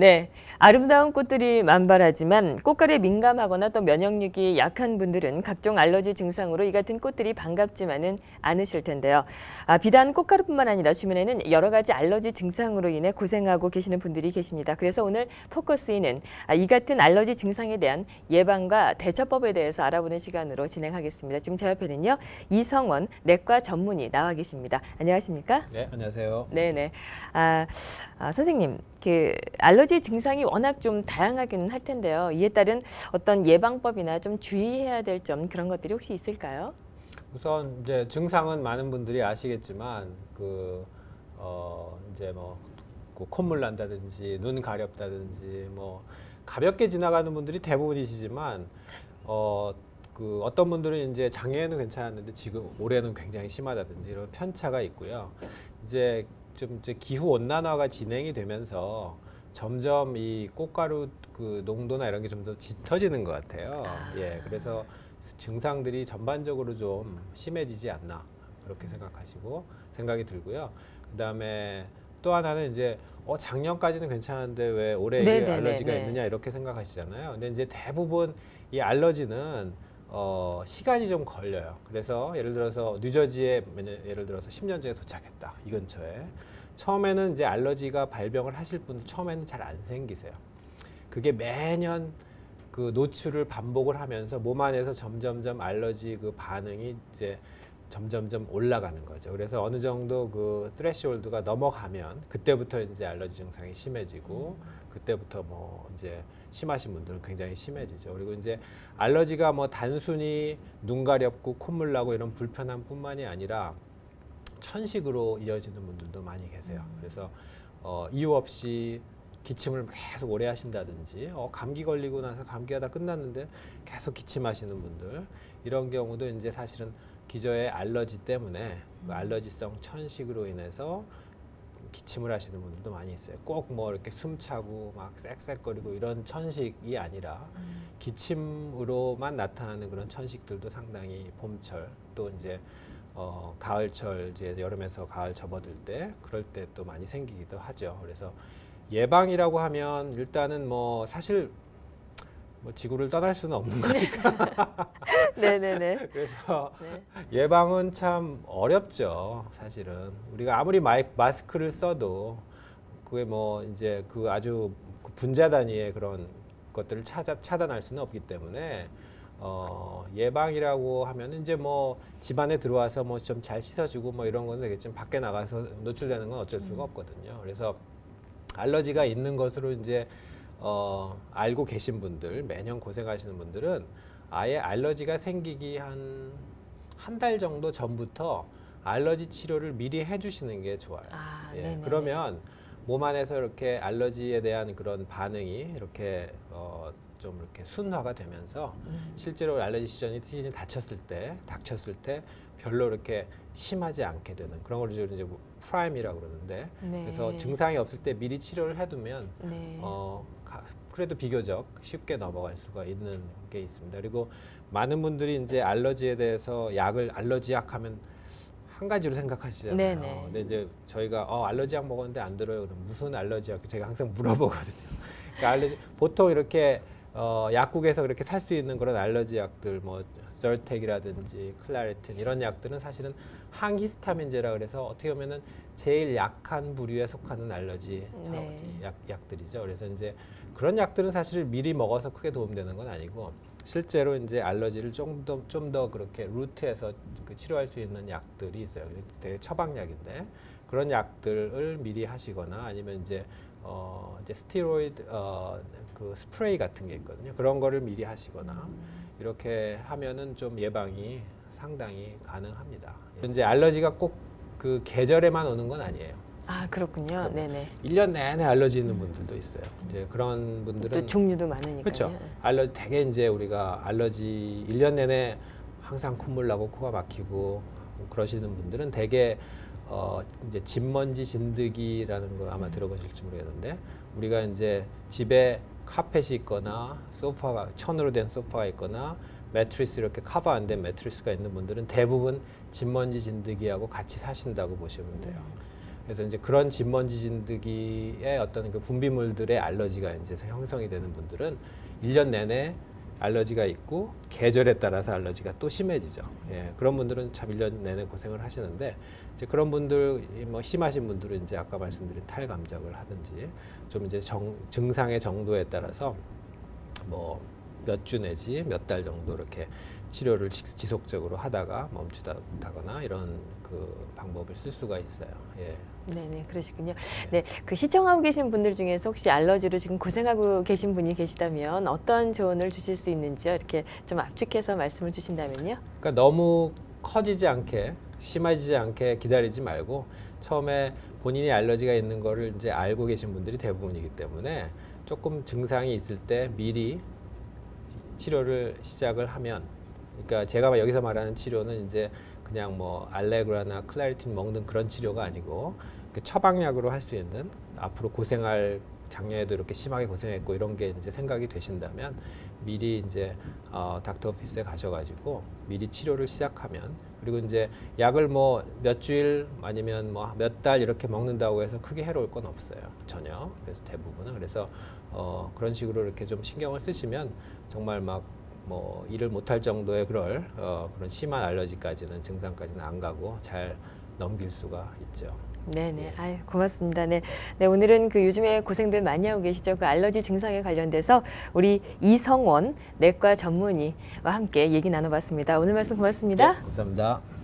네, 아름다운 꽃들이 만발하지만 꽃갈에 민감하거나 또 면역력이 약한 분들은 각종 알러지 증상으로 이 같은 꽃들이 반갑지만은 않으실 텐데요. 아, 비단 꽃가루뿐만 아니라 주변에는 여러 가지 알러지 증상으로 인해 고생하고 계시는 분들이 계십니다. 그래서 오늘 포커스인은 아, 이 같은 알러지 증상에 대한 예방과 대처법에 대해서 알아보는 시간으로 진행하겠습니다. 지금 제 옆에는요 이성원 내과 전문의 나와 계십니다. 안녕하십니까? 네, 안녕하세요. 네 네. 아, 아, 선생님, 그 알러지 증상이 워낙 좀 다양하긴 할 텐데요. 이에 따른 어떤 예방법이나 좀 주의해야 될 점 그런 것들이 혹시 있을까요? 우선 이제 증상은 많은 분들이 아시겠지만 그 어, 이제 뭐그 콧물 난다든지 눈 가렵다든지 뭐 가볍게 지나가는 분들이 대부분이시지만 어, 그 어떤 분들은 이제 작년에는 괜찮았는데 지금 올해는 굉장히 심하다든지 이런 편차가 있고요. 이제 좀 이제 기후 온난화가 진행이 되면서 점점 이 꽃가루 그 농도나 이런 게 좀 더 짙어지는 것 같아요. 예, 그래서 증상들이 전반적으로 좀 심해지지 않나 그렇게 생각하시고 생각이 들고요. 그다음에 또 하나는 이제 어 작년까지는 괜찮은데 왜 올해 이게 네네네, 알러지가 네. 있느냐 이렇게 생각하시잖아요. 근데 이제 대부분 이 알러지는 어 시간이 좀 걸려요. 그래서 예를 들어서 뉴저지에 몇- 예를 들어서 10년 전에 도착했다 이 근처에 처음에는 이제 알러지가 발병을 하실 분 처음에는 잘 안 생기세요. 그게 매년 그 노출을 반복을 하면서 몸 안에서 점점점 알러지 그 반응이 이제 점점점 올라가는 거죠. 그래서 어느 정도 그 스트레시홀드가 넘어가면 그때부터 이제 알러지 증상이 심해지고 그때부터 뭐 이제 심하신 분들은 굉장히 심해지죠. 그리고 이제 알러지가 뭐 단순히 눈 가렵고 콧물 나고 이런 불편함뿐만이 아니라 천식으로 이어지는 분들도 많이 계세요. 그래서 어, 이유 없이 기침을 계속 오래 하신다든지 어, 감기 걸리고 나서 감기가 다 끝났는데 계속 기침하시는 분들 이런 경우도 이제 사실은 기저의 알러지 때문에 그 알러지성 천식으로 인해서 기침을 하시는 분들도 많이 있어요. 꼭 뭐 이렇게 숨차고 막 쌕쌕거리고 이런 천식이 아니라 기침으로만 나타나는 그런 천식들도 상당히 봄철 또 이제 어, 가을철 이제 여름에서 가을 접어들 때 그럴 때 또 많이 생기기도 하죠. 그래서 예방이라고 하면 일단은 뭐 사실 뭐 지구를 떠날 수는 없는 거니까 네네네. 그래서 네. 예방은 참 어렵죠. 사실은 우리가 아무리 마이, 마스크를 써도 그게 뭐 이제 그 아주 그 분자 단위의 그런 것들을 차자, 차단할 수는 없기 때문에 어, 예방이라고 하면 이제 뭐 집안에 들어와서 뭐 좀 잘 씻어주고 뭐 이런 건 되겠지만 밖에 나가서 노출되는 건 어쩔 수가 없거든요. 그래서 알러지가 있는 것으로 이제 어, 알고 계신 분들 매년 고생하시는 분들은 아예 알러지가 생기기 한 한 달 정도 전부터 알러지 치료를 미리 해주시는 게 좋아요. 아, 예, 네네네. 그러면 몸 안에서 이렇게 알러지에 대한 그런 반응이 이렇게 어, 좀 이렇게 순화가 되면서 음. 실제로 알러지 시전이 시즌이 닥쳤을 때 닥쳤을 때 별로 이렇게 심하지 않게 되는 그런 걸 이제 뭐 프라임이라고 그러는데 네. 그래서 증상이 없을 때 미리 치료를 해두면 네. 어, 가- 그래도 비교적 쉽게 넘어갈 수가 있는 게 있습니다. 그리고 많은 분들이 이제 알러지에 대해서 약을 알러지 약 하면 한 가지로 생각하시잖아요. 네네. 근데 이제 저희가 어, 알러지 약 먹었는데 안 들어요. 그럼 무슨 알러지 약? 제가 항상 물어보거든요. 그러니까 알러지 보통 이렇게 어, 약국에서 그렇게 살 수 있는 그런 알러지 약들 뭐 절텍이라든지 클라리틴 이런 약들은 사실은 항히스타민제라 그래서 어떻게 보면은 제일 약한 부류에 속하는 알러지 저- 네. 약, 약들이죠. 그래서 이제 그런 약들은 사실 미리 먹어서 크게 도움되는 건 아니고 실제로 이제 알러지를 좀 더 좀 더 그렇게 루트에서 그 치료할 수 있는 약들이 있어요. 되게 처방약인데 그런 약들을 미리 하시거나 아니면 이제 어 이제 스티로이드 어그 스프레이 같은 게 있거든요. 그런 거를 미리 하시거나 이렇게 하면은 좀 예방이 상당히 가능합니다. 이제 알러지가 꼭 그 계절에만 오는 건 아니에요. 아 그렇군요. 네네. 일년 내내 알러지 있는 분들도 있어요. 이제 그런 또 분들은 종류도 많으니까요. 그렇죠. 알러지 되게 이제 우리가 알러지 일년 내내 항상 콧물 나고 코가 막히고 그러시는 분들은 되게 어 이제 진먼지 진드기라는 거 아마 들어보실지 모르겠는데 우리가 이제 집에 카펫이 있거나 소파가 천으로 된 소파가 있거나 매트리스 이렇게 커버 안 된 매트리스가 있는 분들은 대부분 진먼지 진드기하고 같이 사신다고 보시면 돼요. 그래서 이제 그런 진먼지 진드기의 어떤 그 분비물들의 알러지가 이제 형성이 되는 분들은 일년 내내 알러지가 있고 계절에 따라서 알러지가 또 심해지죠. 예, 그런 분들은 참일년 내내 고생을 하시는데 이제 그런 분들 이뭐 심하신 분들은 이제 아까 말씀드린 탈감작을 하든지 좀 이제 정, 증상의 정도에 따라서 뭐 몇 주 내지 몇 달 정도 이렇게 치료를 지- 지속적으로 하다가 멈추다거나 이런 그 방법을 쓸 수가 있어요. 예. 네네 그러시군요. 네, 그 시청하고 계신 분들 중에서 혹시 알러지로 지금 고생하고 계신 분이 계시다면 어떤 조언을 주실 수 있는지요? 이렇게 좀 압축해서 말씀을 주신다면요. 그러니까 너무 커지지 않게 심해지지 않게 기다리지 말고 처음에 본인이 알러지가 있는 거를 이제 알고 계신 분들이 대부분이기 때문에 조금 증상이 있을 때 미리 치료를 시작을 하면 그러니까 제가 여기서 말하는 치료는 이제 그냥 뭐 알레그라나 클라리틴 먹는 그런 치료가 아니고 그 처방약으로 할 수 있는 앞으로 고생할 작년에도 이렇게 심하게 고생했고 이런 게 이제 생각이 되신다면 미리 이제 어, 닥터 오피스에 가셔가지고 미리 치료를 시작하면 그리고 이제 약을 뭐 몇 주일 아니면 뭐 몇 달 이렇게 먹는다고 해서 크게 해로울 건 없어요. 전혀. 그래서 대부분은. 그래서 어, 그런 식으로 이렇게 좀 신경을 쓰시면 정말 막 뭐 일을 못할 정도의 그럴 어, 그런 심한 알러지까지는 증상까지는 안 가고 잘 넘길 수가 있죠. 네네, 아유 고맙습니다. 네, 네 오늘은 그 요즘에 고생들 많이 하고 계시죠. 그 알러지 증상에 관련돼서 우리 이성원 내과 전문의와 함께 얘기 나눠봤습니다. 오늘 말씀 고맙습니다. 네, 감사합니다.